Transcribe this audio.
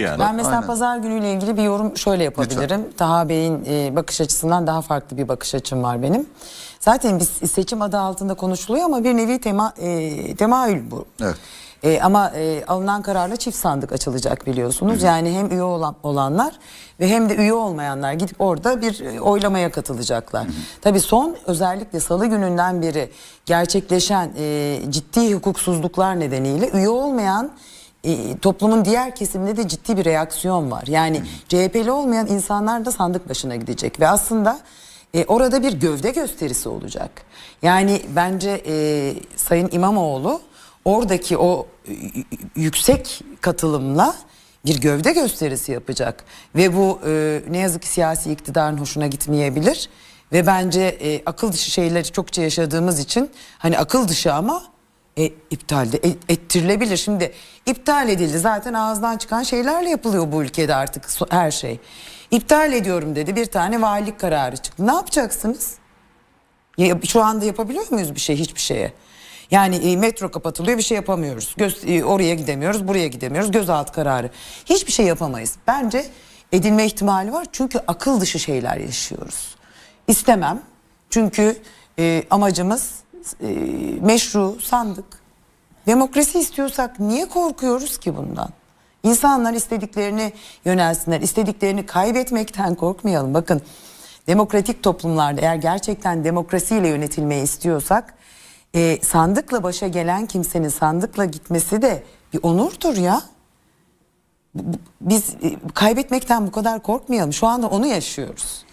Yani. Ben mesela Aynen. pazar günüyle ilgili bir yorum şöyle yapabilirim. Taha Bey'in e, bakış açısından daha farklı bir bakış açım var benim. Zaten biz seçim adı altında konuşuluyor ama bir nevi tema, e, temayül bu. Evet. E, ama e, alınan kararla çift sandık açılacak biliyorsunuz. Yani hem üye olan, olanlar ve hem de üye olmayanlar gidip orada bir e, oylamaya katılacaklar. Tabii son özellikle salı gününden beri gerçekleşen e, ciddi hukuksuzluklar nedeniyle üye olmayan toplumun diğer kesiminde de ciddi bir reaksiyon var. Yani CHP'li olmayan insanlar da sandık başına gidecek ve aslında e, orada bir gövde gösterisi olacak. Yani bence e, Sayın İmamoğlu oradaki o y- yüksek katılımla bir gövde gösterisi yapacak ve bu e, ne yazık ki siyasi iktidarın hoşuna gitmeyebilir ve bence e, akıl dışı şeyleri çokça yaşadığımız için hani akıl dışı ama e, iptal de e- ettirilebilir. Şimdi iptal edildi zaten ağızdan çıkan şeylerle yapılıyor bu ülkede artık her şey. İptal ediyorum dedi bir tane valilik kararı çıktı. Ne yapacaksınız? Ya, şu anda yapabiliyor muyuz bir şey hiçbir şeye? Yani e, metro kapatılıyor bir şey yapamıyoruz. Göz, e, oraya gidemiyoruz buraya gidemiyoruz gözaltı kararı. Hiçbir şey yapamayız. Bence edilme ihtimali var çünkü akıl dışı şeyler yaşıyoruz. İstemem çünkü e, amacımız e, meşru sandık. Demokrasi istiyorsak niye korkuyoruz ki bundan? İnsanlar istediklerini yönelsinler, istediklerini kaybetmekten korkmayalım. Bakın demokratik toplumlarda eğer gerçekten demokrasiyle yönetilmeyi istiyorsak e, sandıkla başa gelen kimsenin sandıkla gitmesi de bir onurdur ya. Biz e, kaybetmekten bu kadar korkmayalım. Şu anda onu yaşıyoruz.